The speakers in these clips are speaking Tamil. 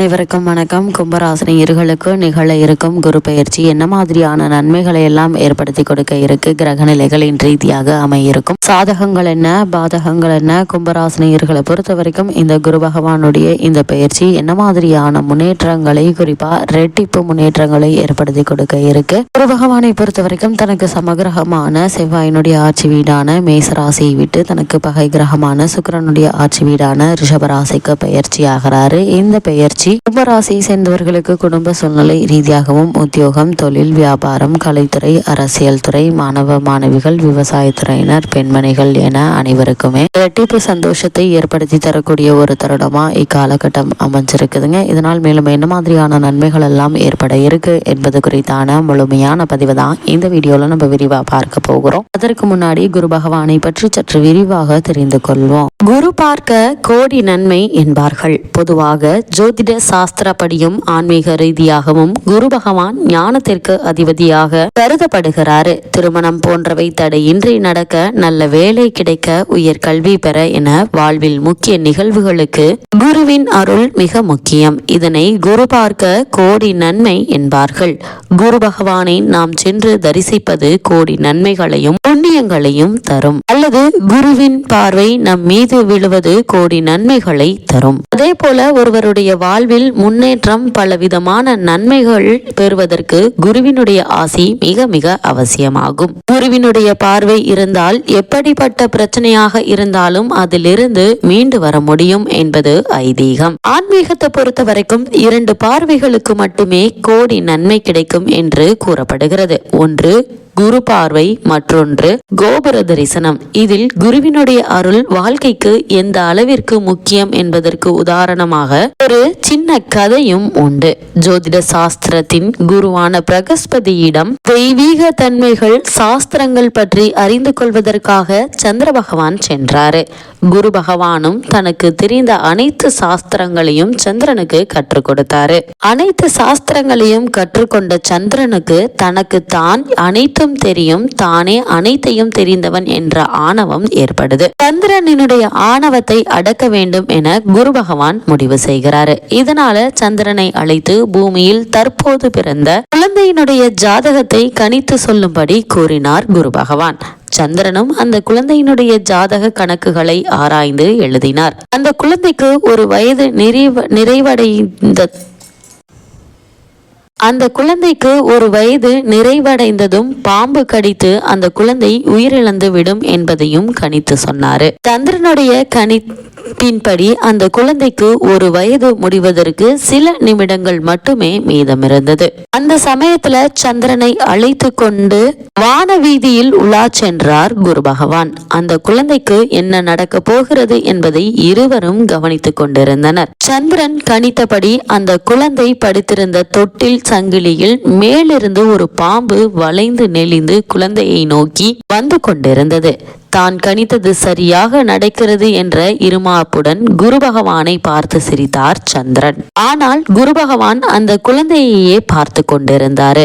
அனைவருக்கும் வணக்கம். கும்பராசினியர்களுக்கு நிகழ இருக்கும் குரு பயிற்சி என்ன மாதிரியான நன்மைகளை எல்லாம் ஏற்படுத்தி கொடுக்க இருக்கு? கிரக நிலைகளின் ரீதியாக அமையிருக்கும். சாதகங்கள் என்ன? பாதகங்கள் என்ன? கும்பராசினியர்களை பொறுத்த வரைக்கும் இந்த குரு பகவானுடைய இந்த பெயர்ச்சி என்ன மாதிரியான முன்னேற்றங்களை குறிப்பா ரெட்டிப்பு முன்னேற்றங்களை ஏற்படுத்தி கொடுக்க இருக்கு. குரு பகவானை பொறுத்த வரைக்கும் தனக்கு சமகிரகமான செவ்வாயினுடைய ஆட்சி வீடான மேசராசியை விட்டு தனக்கு பகை கிரகமான சுக்கிரனுடைய ஆட்சி வீடான ரிஷபராசிக்கு பெயர்ச்சி ஆகிறாரு. இந்த பெயர்ச்சி கும்பராசியை சேர்ந்தவர்களுக்கு குடும்ப சூழ்நிலை ரீதியாகவும் உத்தியோகம் தொழில் வியாபாரம் கலைத்துறை அரசியல் துறை மாணவ மாணவிகள் விவசாயத்துறையினர் பெண்மணிகள் என அனைவருக்குமே இரட்டிப்பு சந்தோஷத்தை ஏற்படுத்தி தரக்கூடிய ஒரு தருணமா இக்காலகட்டம் அமைஞ்சிருக்குதுங்க. இதனால் மேலும் என்ன மாதிரியான நன்மைகள் எல்லாம் ஏற்பட இருக்கு என்பது குறித்தான முழுமையான பதிவு தான் இந்த வீடியோல நம்ம விரிவா பார்க்க போகிறோம். அதற்கு முன்னாடி குரு பகவானை பற்றி சற்று விரிவாக தெரிந்து கொள்வோம். குரு பார்க்க கோடி நன்மை என்பார்கள். பொதுவாக ஜோதிட சாஸ்திரப்படியும் ஆன்மீக ரீதியாகவும் குரு பகவான் ஞானத்திற்கு அதிபதியாக கருதப்படுகிறாரு. திருமணம் போன்றவை தடையின்றி நடக்க நல்ல வேலை கிடைக்க உயர் கல்வி பெற என வாழ்வில் முக்கிய நிகழ்வுகளுக்கு குருவின் அருள் மிக முக்கியம். இதனை குரு பார்க்க கோடி நன்மை என்பார்கள். குரு பகவானை நாம் சென்று தரிசிப்பது கோடி நன்மைகளையும் புண்ணியங்களையும் தரும். அல்லது குருவின் பார்வை நம் மீது விழுவது கோடி நன்மைகளை தரும். அதே போல ஒருவருடைய வாழ்வில் முன்னேற்றம் பலவிதமான நன்மைகள் பெறுவதற்கு குருவினுடைய ஆசி மிக மிக அவசியமாகும். குருவினுடைய பார்வை இருந்தால் எப்படிப்பட்ட பிரச்சனையாக இருந்தாலும் அதிலிருந்து மீண்டு வர முடியும் என்பது ஐதீகம். ஆன்மீகத்தை பொறுத்த வரைக்கும் இரண்டு பார்வைகளுக்கு மட்டுமே கோடி நன்மை கிடைக்கும் என்று கூறப்படுகிறது. ஒன்று குரு பார்வை மற்றொன்று கோபுர தரிசனம். இதில் குருவினுடைய அருள் வாழ்க்கைக்கு எந்த அளவிற்கு முக்கியம் என்பதற்கு உதாரணமாக ஒரு சின்ன கதையும் உண்டு. ஜோதிட சாஸ்திரத்தின் குருவான பிரகஸ்பதியிடம் தெய்வீக தன்மைகள் சாஸ்திரங்கள் பற்றி அறிந்து கொள்வதற்காக சந்திர பகவான் சென்றாரு. குரு பகவானும் தனக்கு தெரிந்த அனைத்து சாஸ்திரங்களையும் சந்திரனுக்கு கற்றுக் கொடுத்தாரு. அனைத்து சாஸ்திரங்களையும் கற்றுக்கொண்ட சந்திரனுக்கு தனக்கு தான் அனைத்து அனைத்தும் தெரியும் தானே அனைத்தையும் தெரிந்தவன் என்ற ஆணவம் ஏற்படுது. சந்திரனினுடைய ஆணவத்தை அடக்க வேண்டும் என குரு பகவான் முடிவு செய்கிறாரு. இதனால சந்திரனை அழைத்து பூமியில் தற்போது பிறந்த குழந்தையினுடைய ஜாதகத்தை கணித்து சொல்லும்படி கூறினார் குரு பகவான். சந்திரனும் அந்த குழந்தையினுடைய ஜாதக கணக்குகளை ஆராய்ந்து எழுதினார். அந்த குழந்தைக்கு ஒரு வயது நிறைவ நிறைவடைந்த அந்த குழந்தைக்கு ஒரு வயது நிறைவடைந்ததும் பாம்பு கடித்து அந்த குழந்தை உயிரிழந்து விடும் என்பதையும் கணித்து சொன்னாரு. சந்திரனுடைய பின்படி அந்த குழந்தைக்கு ஒரு வயது முடிவதற்கு சில நிமிடங்கள் மட்டுமே மீதமிருந்தது. அந்த சமயத்துல சந்திரனை அழைத்து கொண்டு வான வீதியில் உலா சென்றார் குரு பகவான். அந்த குழந்தைக்கு என்ன நடக்க போகிறது என்பதை இருவரும் கவனித்துக் கொண்டிருந்தனர். சந்திரன் கணித்தபடி அந்த குழந்தை படித்திருந்த தொட்டில் சங்கிலியில் மேலிருந்து ஒரு பாம்பு வளைந்து நெளிந்து குழந்தையை நோக்கி வந்து கொண்டிருந்தது. தான் கணித்தது சரியாக நடக்கிறது என்ற இருமாப்புடன் குரு பகவானை பார்த்து சிரித்தார் சந்திரன். ஆனால் குரு பகவான் அந்த குழந்தையையே பார்த்து கொண்டிருந்தாரு.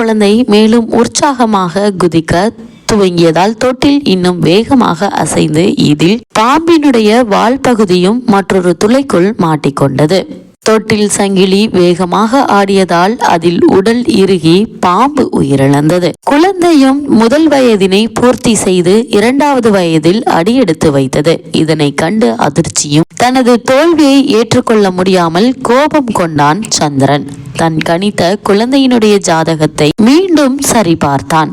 குழந்தை மேலும் உற்சாகமாக குதிக்க துவங்கியதால் தொட்டில் இன்னும் வேகமாக அசைந்து இதில் பாம்பினுடைய வால் பகுதியும் மற்றொரு துளைக்குள் மாட்டிக்கொண்டது. தொட்டில் சங்கிலி வேகமாக ஆடியதால் அதில் உடல் இறுகி பாம்பு உயிரிழந்தது. குழந்தையும் முதல் வயதினை பூர்த்தி செய்து இரண்டாவது வயதில் அடியெடுத்து வைத்தது. இதனை கண்டு அதிர்ச்சியும் தனது தோல்வியை ஏற்றுக்கொள்ள முடியாமல் கோபம் கொண்டான் சந்திரன். தன் கணித்த குழந்தையினுடைய ஜாதகத்தை மீண்டும் சரிபார்த்தான்.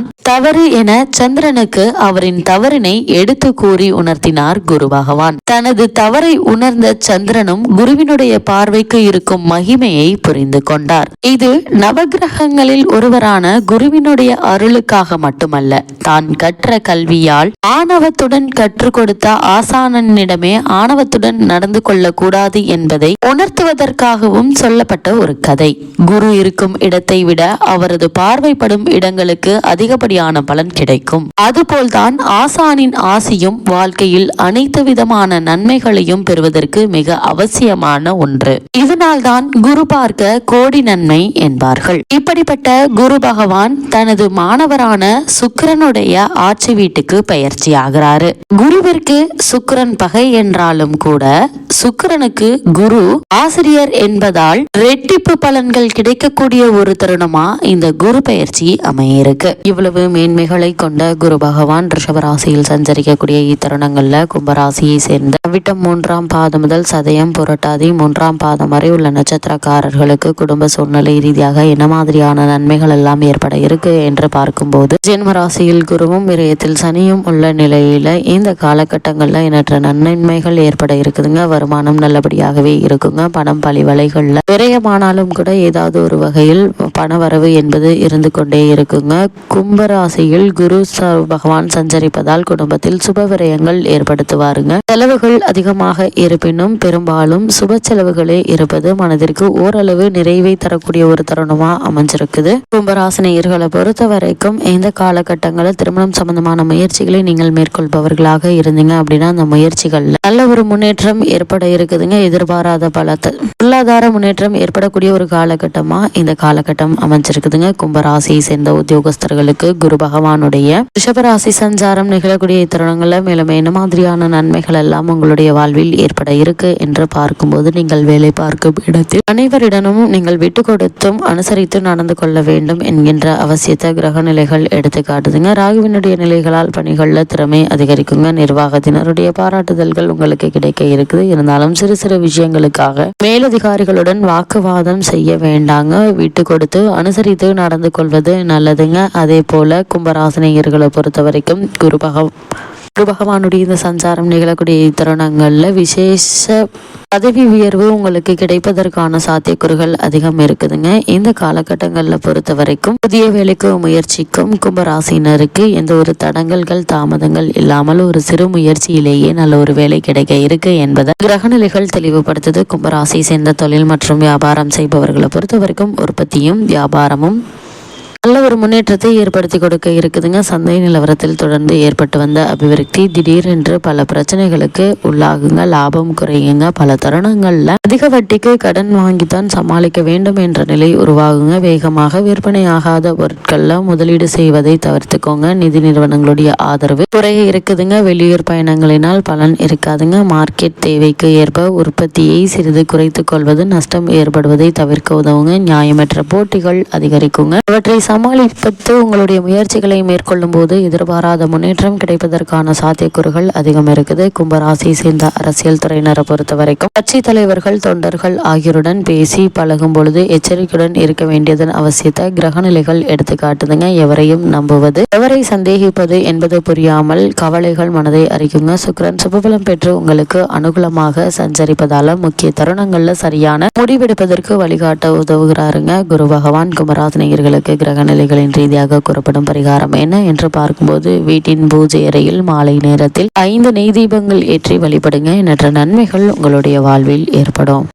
தான் தவறு என சந்திரனுக்கு அவரின் தவறினை எடுத்து கூறி உணர்த்தினார் குரு பகவான். தனது தவறை உணர்ந்த சந்திரனும் குருவினுடைய பார்வைக்கு இருக்கும் மகிமையை புரிந்து கொண்டார். இது நவகிரகங்களில் ஒருவரான குருவினுடைய அருளுக்காக மட்டுமல்ல தான் கற்ற கல்வியால் ஆணவத்துடன் கற்றுக் கொடுத்த ஆசானனிடமே ஆணவத்துடன் நடந்து கொள்ளக்கூடாது என்பதை உணர்த்துவதற்காகவும் சொல்லப்பட்ட ஒரு கதை. குரு இருக்கும் இடத்தை விட அவரது பார்வைப்படும் இடங்களுக்கு அதிக அதிகப்படியான பலன் கிடைக்கும். அதுபோல்தான் ஆசானின் ஆசியும் வாழ்க்கையில் அனைத்து விதமான நன்மைகளையும் பெறுவதற்கு மிக அவசியமான ஒன்று. இதனால்தான் குரு பார்க்க கோடி நன்மை என்பார்கள். இப்படிப்பட்ட குரு பகவான் தனது மாணவரான சுக்கரனுடைய ஆட்சி வீட்டுக்கு பயிற்சி ஆகிறாரு. குருவிற்கு சுக்கரன் பகை என்றாலும் கூட சுக்கரனுக்கு குரு ஆசிரியர் என்பதால் ரெட்டிப்பு பலன்கள் கிடைக்கக்கூடிய ஒரு தருணமா இந்த குரு பயிற்சி அமையிருக்கு. இருக்கு இவ்வளவு மேன்மைகளை கொண்ட குரு பகவான் ரிஷபராசியில் சஞ்சரிக்கக்கூடிய இத்தருணங்களில் கும்பராசியை சேர்ந்த விட்டம் மூன்றாம் பாதம் முதல் சதயம் புரட்டாதி மூன்றாம் பாதம் வரை உள்ள நட்சத்திரக்காரர்களுக்கு குடும்ப சூழ்நிலை ரீதியாக என்ன மாதிரியான நன்மைகள் எல்லாம் ஏற்பட இருக்கு என்று பார்க்கும்போது ஜென்ம ராசியில் குருவும் விரயத்தில் சனியும் உள்ள நிலையில இந்த காலகட்டங்களில் எண்ணற்ற நன்மைகள் ஏற்பட இருக்குதுங்க. வருமானம் நல்லபடியாகவே இருக்குங்க. பணம் பழி வலைகளில் விரயமானாலும் கூட ஏதாவது ஒரு வகையில் பண வரவு என்பது இருந்து கொண்டே இருக்குங்க. கும்பராசியில் குரு பகவான் சஞ்சரிப்பதால் குடும்பத்தில் சுப விரயங்கள் ஏற்படுத்துவாருங்க. செலவுகள் அதிகமாக இருப்பினும் பெரும்பாலும் சுப செலவுகளே இருப்பது மனதிற்கு ஓரளவு நிறைவை தரக்கூடிய ஒரு தருணமா அமைஞ்சிருக்குது. கும்பராசினியர்களை பொறுத்த வரைக்கும் இந்த காலகட்டங்களில் திருமணம் சம்பந்தமான முயற்சிகளை நீங்கள் மேற்கொள்பவர்களாக இருந்தீங்க அப்படின்னா அந்த முயற்சிகள்ல நல்ல ஒரு முன்னேற்றம் ஏற்பட இருக்குதுங்க எதிர்பாராத பல பொருளாதார முன்னேற்றம் ஏற்படக்கூடிய ஒரு காலகட்டமா இந்த காலகட்டம் அமைஞ்சிருக்குதுங்க. கும்பராசியை சேர்ந்த உத்தியோகஸ்தர்களுக்கு குரு பகவானுடைய ரிஷபராசி சஞ்சாரம் நிகழக்கூடிய தருணங்கள்ல மேலும் என்ன மாதிரியான நன்மைகள் எல்லாம் உங்களுடைய வாழ்வில் ஏற்பட இருக்கு என்று பார்க்கும்போது நீங்கள் வேலை பார்க்கும் இடத்தில் அனைவரிடமும் நீங்கள் விட்டு கொடுத்தும் அனுசரித்து நடந்து கொள்ள வேண்டும் என்கின்ற அவசியத்தை கிரக நிலைகள் எடுத்து காட்டுதுங்க. ராகுவினுடைய நிலைகளால் பணிகள்ல திறமை அதிகரிக்குங்க. நிர்வாகத்தினருடைய பாராட்டுதல்கள் உங்களுக்கு கிடைக்க இருக்குது. இருந்தாலும் சிறு சிறு விஷயங்களுக்காக மேலதிகாரிகளுடன் வாக்குவாதம் செய்ய வேண்டாங்க. விட்டு கொடுத்து அனுசரித்து நடந்து கொள்வது நல்லதுங்க. அதே போல கும்பராசினியர்களை பொறுத்த வரைக்கும் குரு பகவ குரு பகவானுடைய இந்த சஞ்சாரம் நிகழக்கூடிய தருணங்களில் விசேஷ பதவி உயர்வு உங்களுக்கு கிடைப்பதற்கான சாத்தியக்கூறுகள் அதிகம் இருக்குதுங்க. இந்த காலகட்டங்களில் பொறுத்த வரைக்கும் புதிய வேலைக்கு முயற்சிக்கும் கும்பராசினருக்கு எந்த ஒரு தடங்கல்கள் தாமதங்கள் இல்லாமல் ஒரு சிறு முயற்சியிலேயே நல்ல ஒரு வேலை கிடைக்க இருக்கு என்பதை கிரகநிலைகள் தெளிவுபடுத்துது. கும்பராசி சேர்ந்த தொழில் மற்றும் வியாபாரம் செய்பவர்களை பொறுத்த வரைக்கும் உற்பத்தியும் வியாபாரமும் நல்ல ஒரு முன்னேற்றத்தை ஏற்படுத்தி கொடுக்க இருக்குதுங்க. சந்தை நிலவரத்தில் தொடர்ந்து ஏற்பட்டு வந்த அபிவிருத்தி திடீரென்று பல பிரச்சனைகளுக்கு உள்ளாகுங்க. லாபம் குறையுங்க. பல தருணங்களில் அதிக வட்டிக்கு கடன் வாங்கித்தான் சமாளிக்க வேண்டும் என்ற நிலை உருவாகுங்க. வேகமாக விற்பனையாகாத பொருட்கள்ல முதலீடு செய்வதை தவிர்த்துக்கோங்க. நிதி நிறுவனங்களுடைய ஆதரவு குறைய இருக்குதுங்க. வெளியூர் பயணங்களினால் பலன் இருக்காதுங்க. மார்க்கெட் தேவைக்கு ஏற்ப உற்பத்தியை சிறிது குறைத்துக் கொள்வது நஷ்டம் ஏற்படுவதை தவிர்க்க உதவுங்க. நியாயமற்ற போட்டிகள் அதிகரிக்குங்க. இவற்றை சமாளிப்பது உங்களுடைய முயற்சிகளை மேற்கொள்ளும் போது எதிர்பாராத முன்னேற்றம் கிடைப்பதற்கான சாத்தியக்கூறுகள் அதிகம் இருக்குது. கும்பராசியை சேர்ந்த அரசியல் துறையினரை பொறுத்த வரைக்கும் கட்சி தலைவர்கள் தொண்டர்கள் ஆகியோருடன் பேசி பழகும் பொழுது எச்சரிக்கையுடன் இருக்க வேண்டியதன் அவசியத்தை கிரகநிலைகள் எடுத்து காட்டுதுங்க எவரையும் நம்புவது. எவரை சந்தேகிப்பது என்பது புரியாமல் கவலைகள் மனதை அறிக்குங்க சுக்கரன் சுபபலம் பெற்று உங்களுக்கு அனுகூலமாக சஞ்சரிப்பதால முக்கிய தருணங்கள்ல சரியான முடிவெடுப்பதற்கு வழிகாட்ட உதவுகிறாருங்க. குரு பகவான் குமராசினியர்களுக்கு கிரக நிலைகளின் ரீதியாக கூறப்படும் பரிகாரம் என்ன என்று பார்க்கும்போது வீட்டின் பூஜை அறையில் மாலை நேரத்தில் ஐந்து நெய் தீபங்கள் ஏற்றி வழிபடுங்க. எண்ணற்ற நன்மைகள் உங்களுடைய வாழ்வில் ஏற்படும். claro.